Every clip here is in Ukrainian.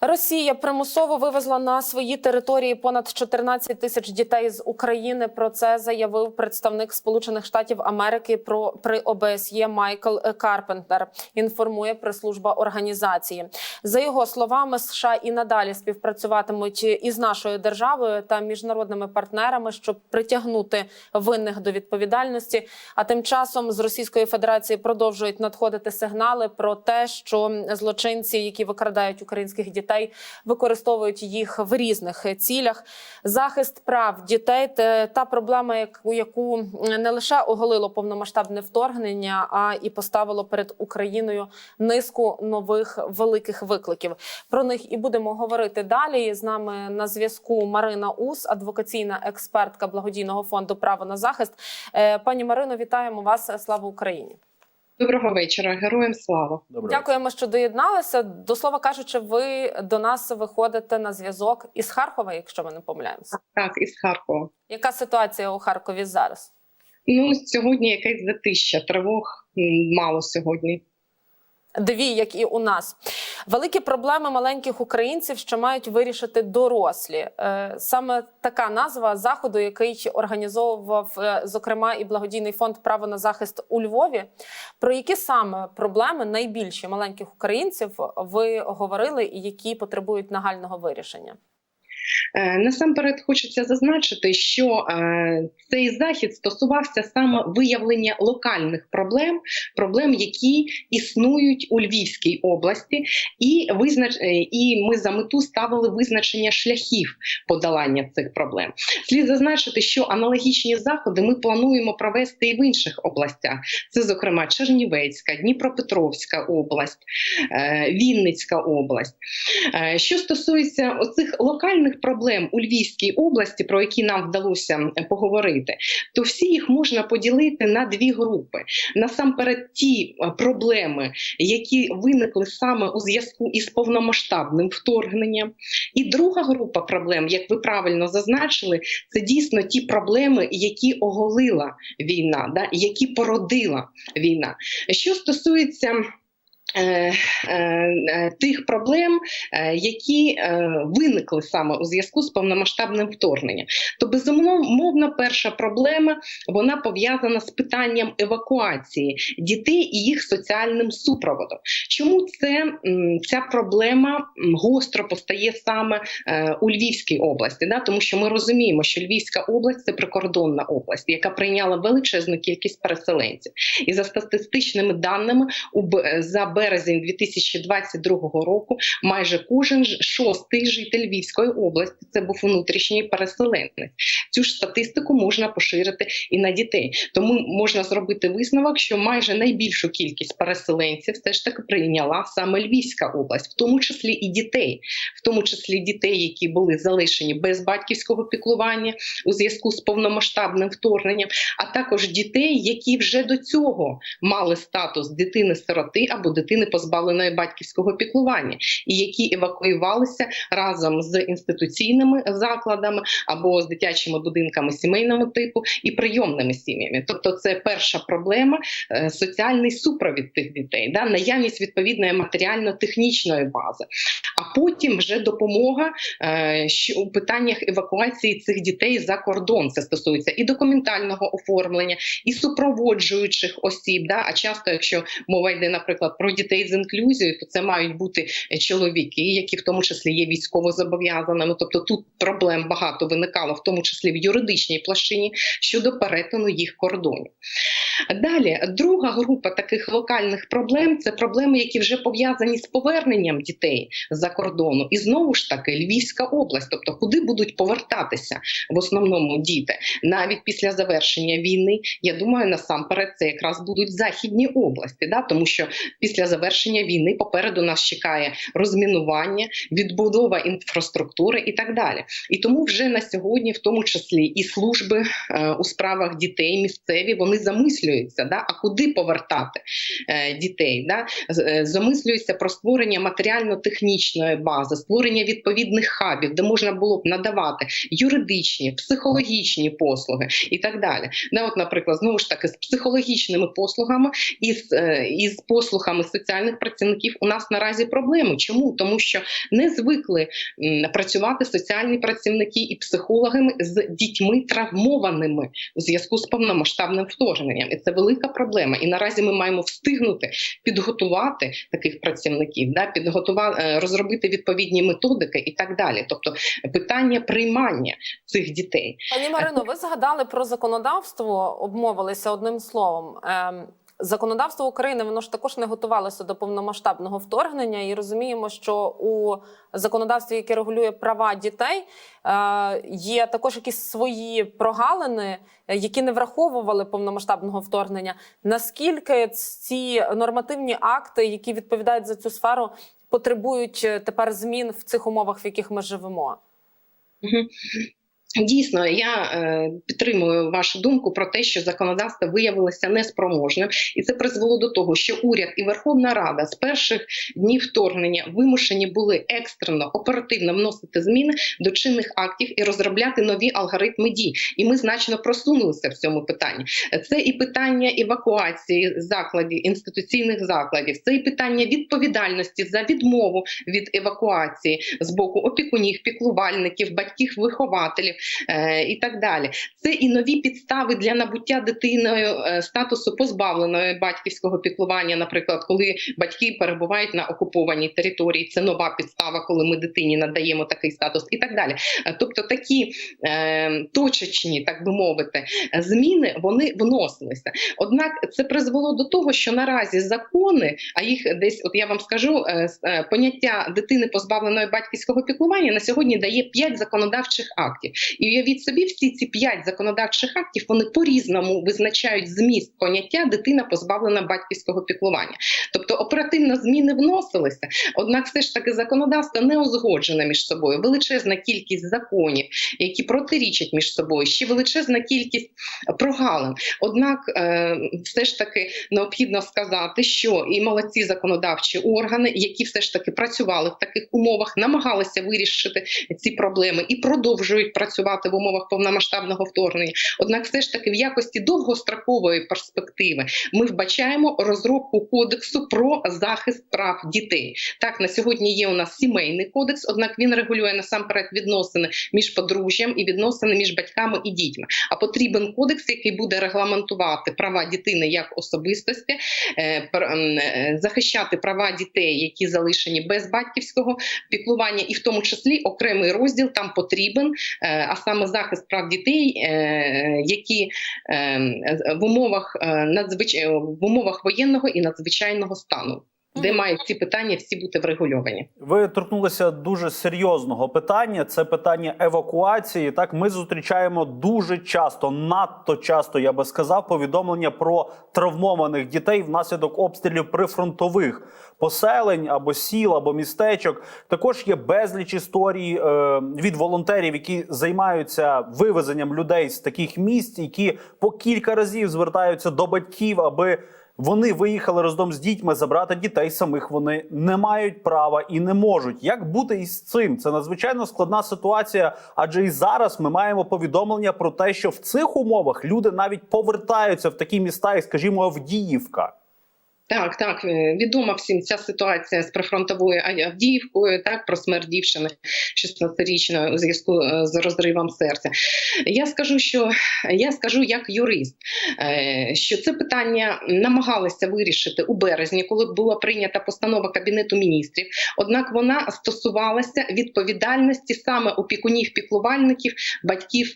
Росія примусово вивезла на свої території понад 14 тисяч дітей з України. Про це заявив представник Сполучених Штатів Америки про при ОБСЄ Майкл Карпентер. Інформує прес-служба організації. За його словами, США і надалі співпрацюватимуть із нашою державою та міжнародними партнерами, щоб притягнути винних до відповідальності. А тим часом з Російської Федерації продовжують надходити сигнали про те, що злочинці, які викрадають українських дітей, використовують їх в різних цілях. Захист прав дітей та та проблема, яку, яку не лише оголило повномасштабне вторгнення, а і поставило перед Україною низку нових великих викликів. Про них і будемо говорити далі. З нами на зв'язку Марина Ус, адвокаційна експертка благодійного фонду Право на захист. Е, Пані Марино, вітаємо вас! Слава Україні! Доброго вечора, героям слава. Доброго Дякуємо, що доєдналися. До слова кажучи, ви до нас виходите на зв'язок із Харкова, якщо ми не помиляємося. Так, із Харкова. Яка ситуація у Харкові зараз? Ну сьогодні якесь затища, тривог мало сьогодні. Дві, як і у нас, великі проблеми маленьких українців, що мають вирішити дорослі. Е, Саме така назва заходу, який організовував е, зокрема і благодійний фонд Право на захист у Львові. Про які саме проблеми найбільші маленьких українців ви говорили, і які потребують нагального вирішення? Е, Насамперед хочеться зазначити, що е, цей захід стосувався саме виявлення локальних проблем, проблем, які існують у Львівській області, і визнач... е, і ми за мету ставили визначення шляхів подолання цих проблем. Слід зазначити, що аналогічні заходи ми плануємо провести і в інших областях. Це, зокрема, Чернівецька, Дніпропетровська область, Вінницька область. Що стосується оцих локальних проблем у Львівській області, про які нам вдалося поговорити, то всі їх можна поділити на дві групи. Насамперед, ті е, проблеми, які виникли саме у зв'язку із повномасштабним вторгненням. І друга група проблем, як ви правильно зазначили, це дійсно ті проблеми, які оголила війна, да, які породила війна. Що стосується тих проблем, е, які е, виникли саме у зв'язку з повномасштабним вторгненням, то безумовно перша проблема вона пов'язана з питанням евакуації дітей і їх соціальним супроводом. Чому це ця проблема гостро постає саме е, у Львівській області? Да? Тому що ми розуміємо, що Львівська область це прикордонна область, яка прийняла величезну кількість переселенців, і за статистичними даними за березень 2022 року майже кожен шостий житель Львівської області це був внутрішній переселенець. Цю ж статистику можна поширити і на дітей. Тому можна зробити висновок, що майже найбільшу кількість переселенців все ж таки прийняла саме Львівська область, в тому числі і дітей, в тому числі дітей, які були залишені без батьківського піклування у зв'язку з повномасштабним вторгненням, а також дітей, які вже до цього мали статус дитини-сироти або дитини позбавленої батьківського піклування, і які евакуювалися разом з інституційними закладами або з дитячими будинками сімейного типу і прийомними сім'ями. Тобто, це перша проблема е, соціальний супровід тих дітей, да, наявність відповідної матеріально-технічної бази, а потім вже допомога е, що у питаннях евакуації цих дітей за кордон. Це стосується і документального оформлення, і супроводжуючих осіб. Да? А часто, якщо мова йде, наприклад, про дітей з інклюзією, то це мають бути чоловіки, які в тому числі є військово зобов'язаними. Тобто тут проблем багато виникало, в тому числі в юридичній площині щодо перетину їх кордонів. Далі, друга група таких локальних проблем це проблеми, які вже пов'язані з поверненням дітей за кордону. І знову ж таки Львівська область, тобто куди будуть повертатися в основному діти навіть після завершення війни. Я думаю, насамперед це якраз будуть західні області, да? тому що після завершення війни попереду нас чекає розмінування, відбудова інфраструктури і так далі. І тому вже на сьогодні, в тому числі і служби е, у справах дітей місцеві, вони замислюються, да? а куди повертати е, дітей. Да? Е, Замислюються про створення матеріально-технічної бази, створення відповідних хабів, де можна було б надавати юридичні, психологічні послуги і так далі. Да, от, наприклад, знову ж таки з психологічними послугами і з, е, і з послугами соціальних працівників у нас наразі проблеми. Чому? Тому що не звикли працювати соціальні працівники і психологами з дітьми травмованими у зв'язку з повномасштабним вторгненням. І це велика проблема. І наразі ми маємо встигнути підготувати таких працівників, да, підготувати, розробити відповідні методики і так далі. Тобто питання приймання цих дітей. Пані Марино, ви згадали про законодавство, обмовилися одним словом. Законодавство України воно ж також не готувалося до повномасштабного вторгнення, і розуміємо, що у законодавстві, яке регулює права дітей, е, є також якісь свої прогалини, які не враховували повномасштабного вторгнення. Наскільки ці нормативні акти, які відповідають за цю сферу, потребують е, тепер змін в цих умовах, в яких ми живемо? Дійсно, я е, підтримую вашу думку про те, що законодавство виявилося неспроможним, і це призвело до того, що уряд і Верховна Рада з перших днів вторгнення вимушені були екстрено оперативно вносити зміни до чинних актів і розробляти нові алгоритми дій. І ми значно просунулися в цьому питанні. Це і питання евакуації закладів, інституційних закладів, це і питання відповідальності за відмову від евакуації з боку опікунів, піклувальників, батьків, вихователів і так далі. Це і нові підстави для набуття дитиною е, статусу позбавленої батьківського піклування, наприклад, коли батьки перебувають на окупованій території. Це нова підстава, коли ми дитині надаємо такий статус, і так далі. Е, Тобто такі е, точечні, так би мовити, зміни вони вносилися. Однак це призвело до того, що наразі закони, а їх десь, от я вам скажу, е, е, поняття дитини позбавленої батьківського піклування на сьогодні дає 5 законодавчих актів. І уявіть собі, всі ці 5 законодавчих актів вони по-різному визначають зміст поняття дитина позбавлена батьківського піклування. Тобто оперативно зміни вносилися, однак все ж таки законодавство не узгоджене між собою. Величезна кількість законів, які протирічать між собою, ще величезна кількість прогалин. Однак, е, все ж таки необхідно сказати, що і молодці законодавчі органи, які все ж таки працювали в таких умовах, намагалися вирішити ці проблеми і продовжують працювати в умовах повномасштабного вторгнення. Однак, все ж таки, в якості довгострокової перспективи ми вбачаємо розробку кодексу про захист прав дітей. Так, на сьогодні є у нас сімейний кодекс, однак він регулює насамперед відносини між подружжям і відносини між батьками і дітьми. А потрібен кодекс, який буде регламентувати права дитини як особистості, е, е, захищати права дітей, які залишені без батьківського піклування, і в тому числі окремий розділ там потрібен, е, а саме захист прав дітей, е, які е, в умовах надзвичай е, в умовах воєнного і надзвичайного стану, де мають ці питання всі бути врегульовані. Ви торкнулися дуже серйозного питання. Це питання евакуації. Так, ми зустрічаємо дуже часто, надто часто, я би сказав, повідомлення про травмованих дітей внаслідок обстрілів прифронтових поселень або сіл, або містечок. Також є безліч історій е, від волонтерів, які займаються вивезенням людей з таких місць, які по кілька разів звертаються до батьків, аби вони виїхали разом з дітьми забрати дітей самих вони не мають права і не можуть. Як бути із цим? Це надзвичайно складна ситуація, адже і зараз ми маємо повідомлення про те, що в цих умовах люди навіть повертаються в такі міста, як, скажімо, Авдіївка. Так, так, е, відома всім ця ситуація з прифронтовою Ав- Авдіївкою, так, про смерть дівчини 16-річної у зв'язку е, з розривом серця. Я скажу, що я скажу як юрист, е, що це питання намагалися вирішити у березні, коли була прийнята постанова Кабінету міністрів. Однак вона стосувалася відповідальності саме опікунів, піклувальників, батьків,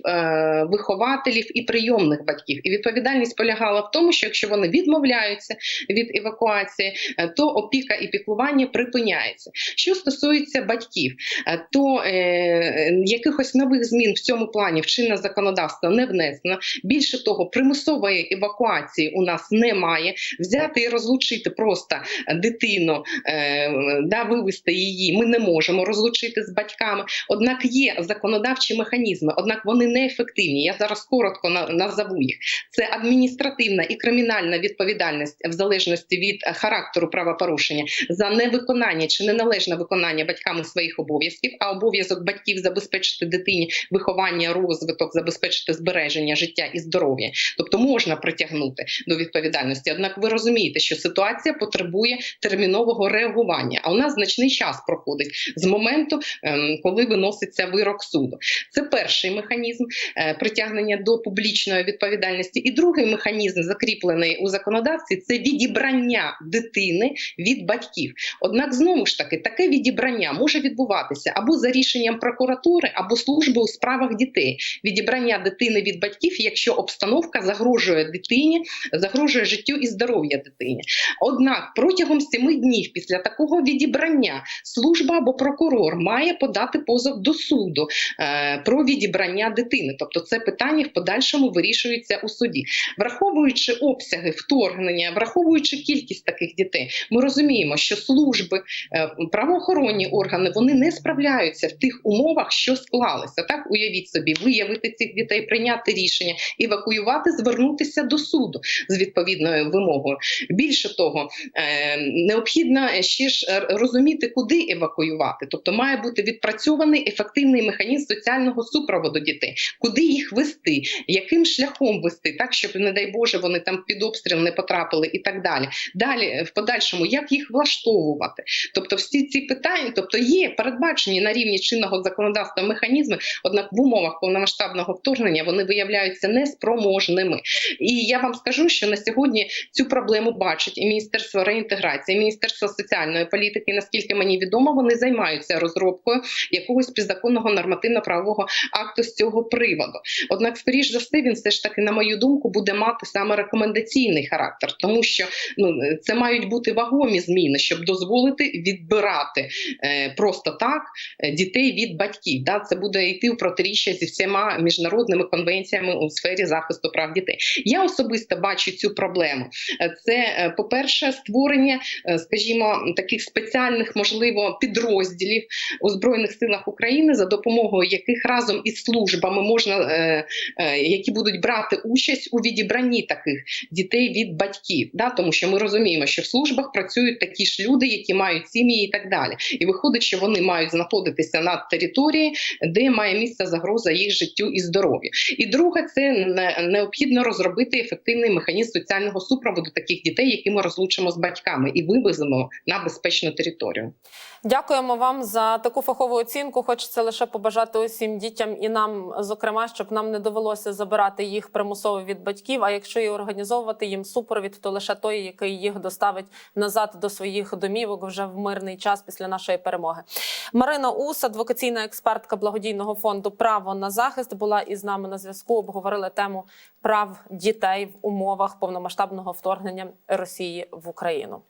вихователів і прийомних батьків. І відповідальність полягала в тому, що якщо вони відмовляються від евакуації, е, то опіка і піклування припиняється. Що стосується батьків, е, то е, якихось нових змін в цьому плані в чинне законодавство не внесено. Більше того, примусової евакуації у нас немає. Взяти і розлучити просто дитину, е, да, вивести її. Ми не можемо розлучити з батьками. Однак є законодавчі механізми, однак вони неефективні. Я зараз коротко на- назову їх. Це адміністративна і кримінальна відповідальність в залежності залежності від е, характеру правопорушення за невиконання чи неналежне виконання батьками своїх обов'язків, а обов'язок батьків забезпечити дитині виховання, розвиток, забезпечити збереження життя і здоров'я, тобто можна притягнути до відповідальності. Однак ви розумієте, що ситуація потребує термінового реагування. А у нас значний час проходить з моменту, ем, коли виноситься вирок суду. Це перший механізм е, притягнення до публічної відповідальності. І другий механізм, закріплений у законодавстві, це відібрання дитини від батьків. Однак, знову ж таки, таке відібрання може відбуватися або за рішенням прокуратури, або служби у справах дітей. Відібрання дитини від батьків, якщо обстановка загрожує дитині, загрожує життю і здоров'я дитині. Однак протягом семи днів після такого відібрання служба або прокурор має подати позов до суду е, про відібрання дитини. Тобто, це питання в подальшому вирішується у суді, враховуючи обсяги вторгнення, враховуючи кількість таких дітей, ми розуміємо, що служби, е, правоохоронні органи вони не справляються в тих умовах, що склалися. Так уявіть собі, виявити цих дітей, прийняти рішення, евакуювати, звернутися до суду з відповідною вимогою. Більше того, е, необхідно ще ж е, розуміти, куди евакуювати. Тобто має бути відпрацьований ефективний механізм соціального супроводу дітей, куди їх вести, яким шляхом вести, так щоб, не дай Боже, вони там під обстріл не потрапили і так далі. Далі, е, в подальшому, як їх влаштовувати. Тобто, всі ці питання, тобто є передбачені на рівні чинного законодавства механізми, однак в умовах повномасштабного вторгнення вони виявляються неспроможними. І я вам скажу, що на сьогодні цю проблему бачить і Міністерство реінтеграції, і Міністерство соціальної політики. Наскільки мені відомо, вони займаються розробкою якогось підзаконного нормативно-правового акту з цього приводу. Однак, скоріш за все, він все ж таки, на мою думку, буде мати саме рекомендаційний характер, тому що ну це мають бути вагомі зміни, щоб дозволити відбирати е, просто так е, дітей від батьків. Да, це буде йти в протиріччя зі всіма міжнародними конвенціями у сфері захисту прав дітей. Я особисто бачу цю проблему. Е, Це, е, по-перше, створення, е, скажімо, таких спеціальних, можливо, підрозділів у збройних силах України, за допомогою яких разом із службами можна, е, е, які будуть брати участь у відібранні таких дітей від батьків. Да? Тому що ми розуміємо, що в службах працюють такі ж люди, які мають сім'ї і так далі. І виходить, що вони мають знаходитися на території, де має місце загроза їх життю і здоров'ю. І друге, це не- необхідно розробити ефективний механізм соціального супроводу таких дітей, які ми розлучимо з батьками і вивеземо на безпечну територію. Дякуємо вам за таку фахову оцінку. Хочеться лише побажати усім дітям і нам, зокрема, щоб нам не довелося забирати їх примусово від батьків. А якщо і організовувати їм супровід, то лише той, який їх доставить назад до своїх домівок вже в мирний час після нашої перемоги. Марина Ус, адвокаційна експертка благодійного фонду Право на захист, була із нами на зв'язку. Обговорили тему прав дітей в умовах повномасштабного вторгнення Росії в Україну.